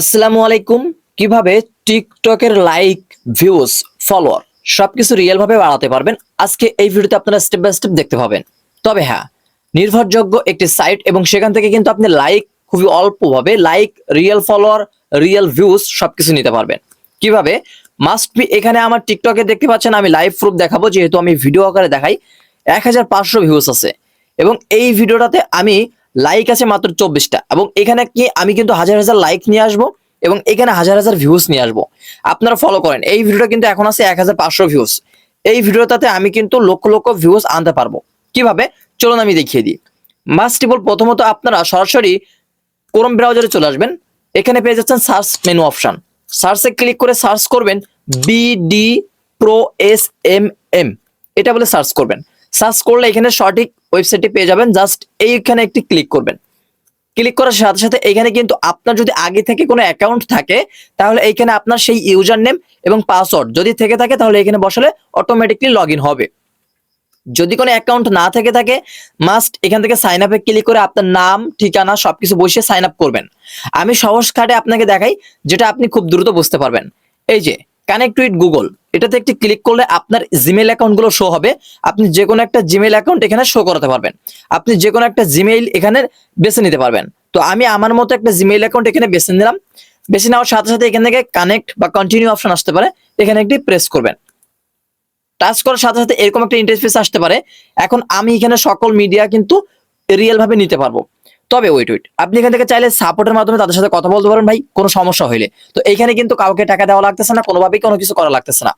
আসসালামু আলাইকুম। কীভাবে টিকটকের লাইক, ভিউজ, ফলোয়ার সবকিছু রিয়েল ভাবে বাড়াতে পারবেন? আজকে এই ভিডিওতে আপনারা স্টেপ বাই স্টেপ দেখতে পাবেন। তবে হ্যাঁ নির্ভরযোগ্য একটি সাইট এবং সেখান থেকে কিন্তু আপনি লাইক খুবই অল্পভাবে like real follower real views সবকিছু নিতে পারবেন। কীভাবে? মাস্ট বি এখানে আমার টিকটকে দেখতে পাচ্ছেন, আমি লাইভ প্রুফ দেখাবো, যেহেতু আমি ভিডিও আকারে দেখাই। এক হাজার পাঁচশো ভিউজ আছে। এবং এই ভিডিওটাতে আমি লাইক আছে মাত্র চব্বিশটা। এবং এখানে কি আমি কিন্তু হাজার হাজার লাইক নিয়ে আসব এবং এখানে হাজার হাজার ভিউজ নিয়ে আসব। আপনারা ফলো করেন। এই ভিডিওটা কিন্তু এখন আছে এক হাজার পাঁচশো ভিউজ এই ভিডিওটাতে আমি কিন্তু লক্ষ লক্ষ ভিউজ আনতে পারব। কীভাবে? চলুন আমি দেখিয়ে দিই। মাস্টিবল প্রথমত আপনারা সরাসরি ক্রোম ব্রাউজারে চলে আসবেন। এখানে পেয়ে যাচ্ছেন সার্চ মেনু অপশন সার্চে ক্লিক করে সার্চ করবেন BD pro S M M এটা বলে সার্চ করবেন। সার্চ করলে এখানে সঠিক ওয়েবসাইটটি পেয়ে যাবেন। জাস্ট এইখানে একটি ক্লিক করবেন। ক্লিক করার সাথে সাথে এখানে কিন্তু আপনার যদি আগে থেকে কোনো অ্যাকাউন্ট থাকে, তাহলে এইখানে আপনার সেই ইউজার নেম এবং পাসওয়ার্ড যদি থেকে থাকে, তাহলে এখানে বসালে অটোমেটিকলি লগ হবে। যদি কোনো অ্যাকাউন্ট না থেকে থাকে মাস্ট এখান থেকে সাইন আপে ক্লিক করে আপনার নাম, ঠিকানা, সবকিছু বসিয়ে সাইন আপ করবেন। আমি সহজ খাটে আপনাকে দেখাই, যেটা আপনি খুব দ্রুত বুঝতে পারবেন। এই যে কানেক্ট উইথ গুগল এটাতে একটি ক্লিক করলে আপনার জিমেল অ্যাকাউন্টগুলো শো হবে। আপনি যে কোনো একটা জিমেল অ্যাকাউন্ট এখানে শো করাতে পারবেন। আপনি যে কোনো একটা জিমেইল এখানে বেছে নিতে পারবেন। তো আমি আমার মতো একটা জিমেইল অ্যাকাউন্ট এখানে বেছে নিলাম। বেছে নেওয়ার সাথে সাথে এখান থেকে কানেক্ট বা কন্টিনিউ অপশন আসতে পারে। এখানে একটি প্রেস করবেন। টাচ করার সাথে সাথে এরকম একটা ইন্টারফেস আসতে পারে। এখন আমি এখানে সকল মিডিয়া কিন্তু রিয়েল ভাবে নিতে পারব। তবে ওয়েট ওয়েট আপনি এখান থেকে চাইলে সাপোর্টের মাধ্যমে তাদের সাথে কথা বলতে পারেন ভাই, কোনো সমস্যা হইলে। তো এখানে কিন্তু কাউকে টাকা দেওয়া লাগতেছে না, কোনোভাবেই কোনো কিছু করা লাগতেছে না।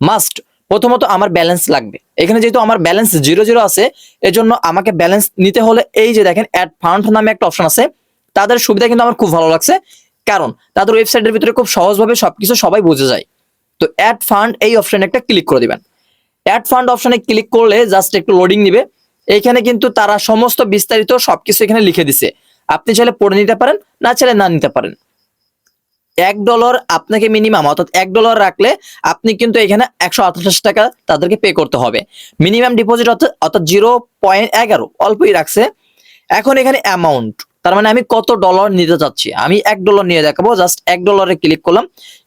মাস্ট প্রথমত আমার ব্যালেন্স লাগবে। এখানে যেহেতু আমার ব্যালেন্স জিরো জিরো আছে, এজন্য আমাকে ব্যালেন্স নিতে হলে এই যে দেখেন অ্যাড ফান্ড নামে একটা অপশন আছে। তাদের সুবিধা কিন্তু আমার খুব ভালো লাগছে। কারণ তাদের ওয়েবসাইটের ভিতরে খুব সহজভাবে সবকিছু সবাই বুঝে যায়। তো অ্যাড ফান্ড এই অপশনে একটা ক্লিক করে দিবেন। অ্যাড ফান্ড অপশনে ক্লিক করলে জাস্ট একটু লোডিং নিবে। এখানে কিন্তু তারা সমস্ত বিস্তারিত সবকিছু এখানে লিখে দিছে। আপনি চাইলে পড়ে নিতে পারেন, না চাইলে না নিতে পারেন। এক ডলার আপনাকে মিনিমাম অর্থাৎ এক ডলার রাখলে আপনি কিন্তু এখানে একশো আঠাশ টাকা তাদেরকে পে করতে হবে। মিনিমাম ডিপোজিট অর্থাৎ জিরো পয়েন্ট এগারো, অল্পই রাখছে। এখন এখানে অ্যামাউন্ট তার মানে আমি কত ডলার নিতে চাচ্ছি? আমি এক ডলার নিয়ে দেখাবো জাস্ট এক ডলারে ক্লিক করলাম।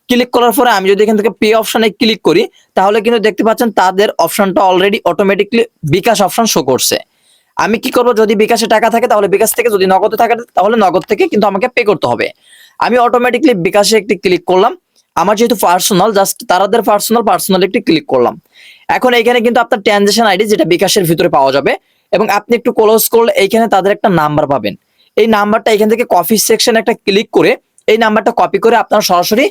ক্লিক করার পরে আমি যদি এখান থেকে পে অপশনে ক্লিক করি, তাহলে কিন্তু দেখতে পাচ্ছেন তাদের অপশনটা already automatically bKash option show করছে। আমি কি করব? যদি বিকাশে টাকা থাকে, তাহলে বিকাশ থেকে যদি নগদে থাকে, তাহলে নগদ থেকে কিন্তু আমাকে পে করতে হবে। আমি অটোমেটিকলি বিকাশে একটি ক্লিক করলাম। আমার যেহেতু পার্সোনাল জাস্ট তারাদের পার্সোনাল পার্সোনাল একটি ক্লিক করলাম। এখন এইখানে কিন্তু আপনার ট্রানজেকশন আইডি যেটা বিকাশের ভিতরে পাওয়া যাবে, এবং আপনি একটু ক্লোজ করলে এইখানে তাদের একটা নাম্বার পাবেন। এই নাম্বারটা এখান থেকে কফি সেকশন একটা ক্লিক করে এই নাম্বারটা কপি করে আপনারা সরাসরি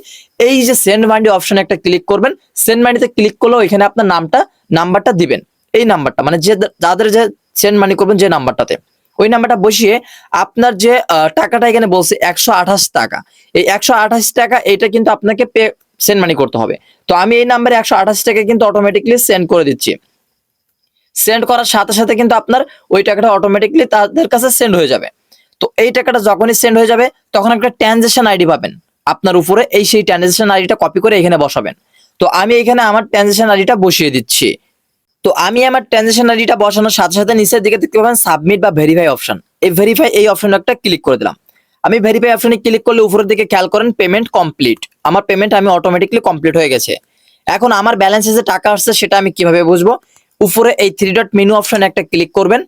এই যে সেন্ড মানি অপশনে একটা ক্লিক করবেন। সেন্ড মানিতে ক্লিক করলে এখানে আপনার নামটা, নাম্বারটা দিবেন। এই নাম্বারটা মানে যে যাদের যে সেন্ড মানি করবেন যে নাম্বারটাতে। ওই নাম্বারটা বসিয়ে আপনার যে টাকাটা এখানে বলছে একশো আঠাশ টাকা। এই একশো আঠাশ টাকা এটা কিন্তু আপনাকে পে সেন্ড মানি করতে হবে। তো আমি এই নাম্বারে একশো আঠাশ টাকা কিন্তু অটোমেটিকলি সেন্ড করে দিচ্ছি। সেন্ড করার সাথে সাথে কিন্তু আপনার ওই টাকাটা অটোমেটিকলি তাদের কাছে সেন্ড হয়ে যাবে। তো এই টাকাটা যখনই সেন্ড হয়ে যাবে, তখন একটা ট্রানজেকশন আইডি পাবেন। আপনার উপরে এই সেই ট্রানজেকশন আইডিটা কপি করে এখানে বসাবেন। তো আমি এখানে আমার ট্রানজেকশন আইডিটা বসিয়ে দিচ্ছি। তো আমি আমার ট্রানজেকশন আইডিটা বসানোর সাথে সাথে নিচের দিকে দেখতে পাবেন সাবমিট বা ভেরিফাই অপশন এই ভেরিফাই এই অপশন একটা ক্লিক করে দিলাম। আমি ভেরিফাই অপশনে ক্লিক করলে উপরের দিকে খেয়াল করেন পেমেন্ট কমপ্লিট আমার পেমেন্ট আমি অটোমেটিকলি কমপ্লিট হয়ে গেছে। এখন আমার ব্যালেন্সে যে টাকা আসছে, সেটা আমি কীভাবে বুঝব? উপরে এই থ্রি ডট মেনু অপশন একটা ক্লিক করবেন।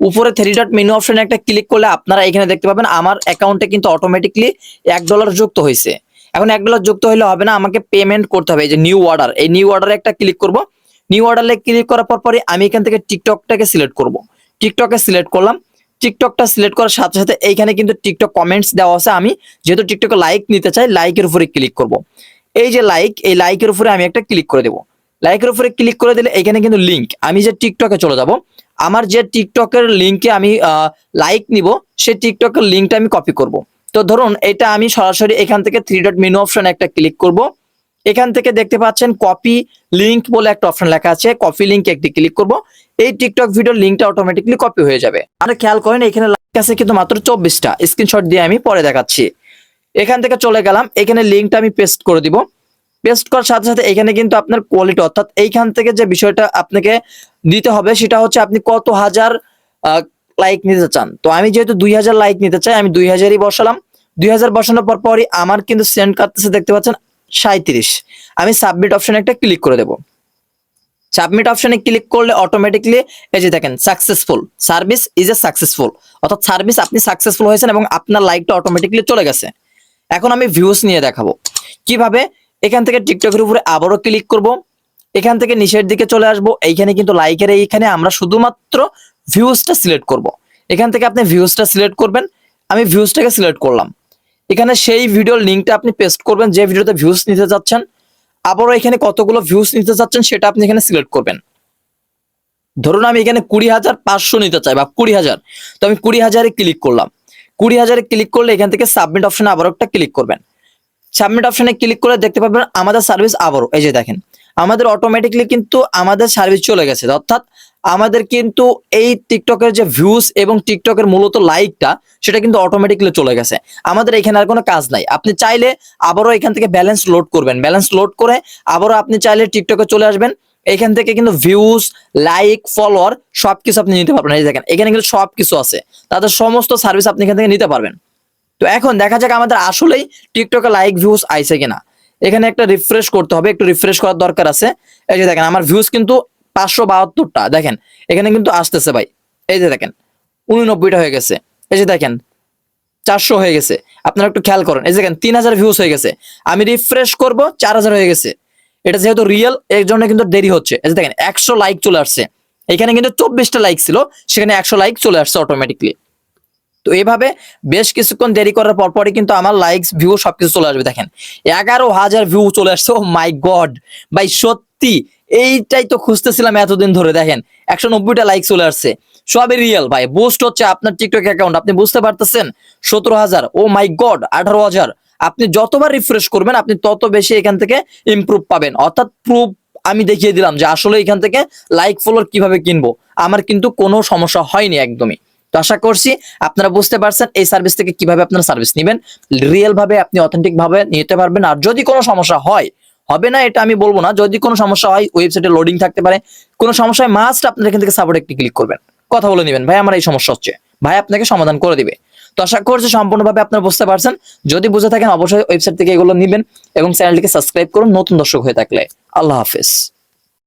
উপরে থ্রি ডট মেনু অপশনে একটা ক্লিক করলে আপনারা এখানে দেখতে পাবেন, আমার অ্যাকাউন্টে কিন্তু অটোমেটিকলি এক ডলার যুক্ত হয়েছে। এখন এক ডলার যুক্ত হলে হবে না, আমাকে পেমেন্ট করতে হবে, এই যে নিউ অর্ডার এই নিউ অর্ডারে একটা ক্লিক করব। নিউ অর্ডারে ক্লিক করার পর পরে আমি এখান থেকে টিকটকটাকে সিলেক্ট করব। টিকটকে সিলেক্ট করলাম টিকটকটা সিলেক্ট করার সাথে সাথে এইখানে কিন্তু টিকটক কমেন্টস দেওয়া আছে, আমি যেহেতু টিকটকে লাইক নিতে চাই লাইকের উপরে ক্লিক করব। এই যে লাইক এই লাইকের উপরে আমি একটা ক্লিক করে দেবো। লাইকের উপরে ক্লিক করে দিলে এখানে কিন্তু লিংক আমি যে টিকটকে চলে যাব আমার যে টিকটকের লিংকে আমি লাইক নিব, সেই টিকটকের লিংকটা আমি কপি করব। তো ধরুন, এটা আমি সরাসরি এখান থেকে থ্রি ডট মেনু অপশন একটা ক্লিক করব। এখান থেকে দেখতে পাচ্ছেন কপি লিঙ্ক বলে একটা অপশন লেখা আছে কপি লিংক একটি ক্লিক করব। এই টিকটক ভিডিওর লিঙ্কটা অটোমেটিকলি কপি হয়ে যাবে। আর খেয়াল করেন, এখানে লাইক আছে কিন্তু মাত্র চব্বিশটা। স্ক্রিনশট দিয়ে আমি পরে দেখাচ্ছি। এখান থেকে চলে গেলাম, এখানে লিঙ্কটা আমি পেস্ট করে দিব। পেস্ট করার সাথে সাথে এখানে কিন্তু আপনার কোয়ালিটি অর্থাৎ এইখান থেকে যে বিষয়টা আপনাকে দিতে হবে সেটা হচ্ছে আপনি কত হাজার লাইক নিতে চান। তো আমি যেহেতু দুই হাজার লাইক নিতে চাই, আমি দুই হাজারই বসালাম। দুই হাজার বসানোর পর পরই আমার কিন্তু সেন্ড কাটতেছে দেখতে পাচ্ছেন সাঁত্রিশ আমি সাবমিট অপশনে একটা ক্লিক করে দেবো। সাবমিট অপশনে ক্লিক করলে অটোমেটিকলি এই যে দেখেন successful service is a successful অর্থাৎ সার্ভিস আপনি সাকসেসফুল হয়েছেন এবং আপনার লাইকটা অটোমেটিকলি চলে গেছে। এখন আমি ভিউজ নিয়ে দেখাবো। কীভাবে? এখান থেকে টিকটকের উপরে আবারও ক্লিক করব। এখান থেকে নিচের দিকে চলে আসব। এইখানে কিন্তু লাইকের এইখানে আমরা শুধুমাত্র ভিউজটা সিলেক্ট করব। এখান থেকে আপনি ভিউজটা সিলেক্ট করবেন। আমি ভিউজটাকে সিলেক্ট করলাম। এখানে সেই ভিডিওর লিঙ্কটা আপনি পেস্ট করবেন, যে ভিডিওতে ভিউজ নিতে যাচ্ছেন আবারও এখানে কতগুলো ভিউজ নিতে চাচ্ছেন সেটা আপনি এখানে সিলেক্ট করবেন। ধরুন আমি এখানে কুড়ি হাজার পাঁচশো নিতে চাই বা কুড়ি হাজার। তো আমি কুড়ি হাজারে ক্লিক করলাম। কুড়ি হাজারে ক্লিক করলে এখান থেকে সাবমিট অপশনে আবারও একটা ক্লিক করবেন। সাবমিট অপশনে ক্লিক করে দেখতে পাবেন আমাদের সার্ভিস আবারও, এই যে দেখেন। আমাদের অটোমেটিকলি কিন্তু আমাদের সার্ভিস চলে গেছে। অর্থাৎ আমাদের কিন্তু এই টিকটকের যে ভিউজ এবং টিকটকের মূলত লাইকটা সেটা কিন্তু অটোমেটিকলি চলে গেছে। আমাদের এখানে আর কোনো কাজ নাই। আপনি চাইলে আবারও এখান থেকে ব্যালেন্স লোড করবেন। ব্যালেন্স লোড করে আবারও আপনি চাইলে টিকটকে চলে আসবেন। এখান থেকে কিন্তু ভিউজ লাইক ফলোয়ার সবকিছু আপনি নিতে পারবেন। এই দেখেন, এখানে কিন্তু সবকিছু আছে। তাদের সমস্ত সার্ভিস আপনি এখান থেকে নিতে পারবেন। তো এখন দেখা যাক আমাদের আসলেই টিকটকে লাইক ভিউজ আইছে কিনা। এখানে একটা রিফ্রেশ করতে হবে, একটু রিফ্রেশ করার দরকার আছে। এই যে দেখেন, আমার ভিউজ কিন্তু পাঁচশো বাহাত্তরটা, দেখেন, এখানে কিন্তু আসতেছে ভাই। এই যে দেখেন, উননব্বইটা হয়ে গেছে। এই যে দেখেন, চারশো হয়ে গেছে। আপনারা একটু খেয়াল করেন, এই যে দেখেন, তিন হাজার ভিউজ হয়ে গেছে। আমি রিফ্রেশ করব, চার হাজার হয়ে গেছে। এটা যেহেতু রিয়েল এর জন্য কিন্তু দেরি হচ্ছে। এই যে দেখেন, একশো লাইক চলে আসছে। এখানে কিন্তু চব্বিশটা লাইক ছিল, সেখানে একশো লাইক চলে আসছে অটোমেটিকলি তো এইভাবে বেশ কিছুক্ষণ দেরি করার পর পরই কিন্তু আমার লাইকস ভিউ সবকিছু চলে আসবে। দেখেন, এগারো হাজার ভিউ চলে আসছে। ও মাই গড ভাই, সত্যি, এইটাই তো খুঁজতেছিলাম এতদিন ধরে। দেখেন, একশো নব্বইটা লাইক চলে আসছে। সবই রিয়েল ভাই। বুস্ট হচ্ছে আপনার টিকটক অ্যাকাউন্ট আপনি বুঝতে পারতেছেন? সতেরো হাজার। ও মাই গড আঠারো হাজার। আপনি যতবার রিফ্রেশ করবেন, আপনি তত বেশি এখান থেকে ইম্প্রুভ পাবেন। অর্থাৎ প্রুফ আমি দেখিয়ে দিলাম যে আসলে এখান থেকে লাইক ফলোয়ার কীভাবে কিনবো। আমার কিন্তু কোনো সমস্যা হয়নি একদমই। তো আশা করছি আপনারা বুঝতে পারছেন এই সার্ভিস থেকে কীভাবে আপনারা সার্ভিস নেবেন। রিয়েল ভাবে আপনি অথেন্টিক ভাবে নিতে পারবেন। আর যদি কোনো সমস্যা হয়, হবে না এটা আমি বলব না, যদি কোনো সমস্যা হয় ওয়েবসাইটে লোডিং থাকতে পারে। কোনো সমস্যা হয় মাস্ট আপনারা এখান থেকে সাপোর্ট একটি ক্লিক করবেন। কথা বলে নেবেন, ভাই, আমার এই সমস্যা হচ্ছে। ভাই, আপনাকে সমাধান করে দিবে। তো আশা করছি সম্পূর্ণভাবে আপনারা বুঝতে পারছেন। যদি বুঝে থাকেন, অবশ্যই ওয়েবসাইট থেকে এগুলো নেবেন এবং চ্যানেলটিকে সাবস্ক্রাইব করুন নতুন দর্শক হয়ে থাকলে। আল্লাহ হাফেজ।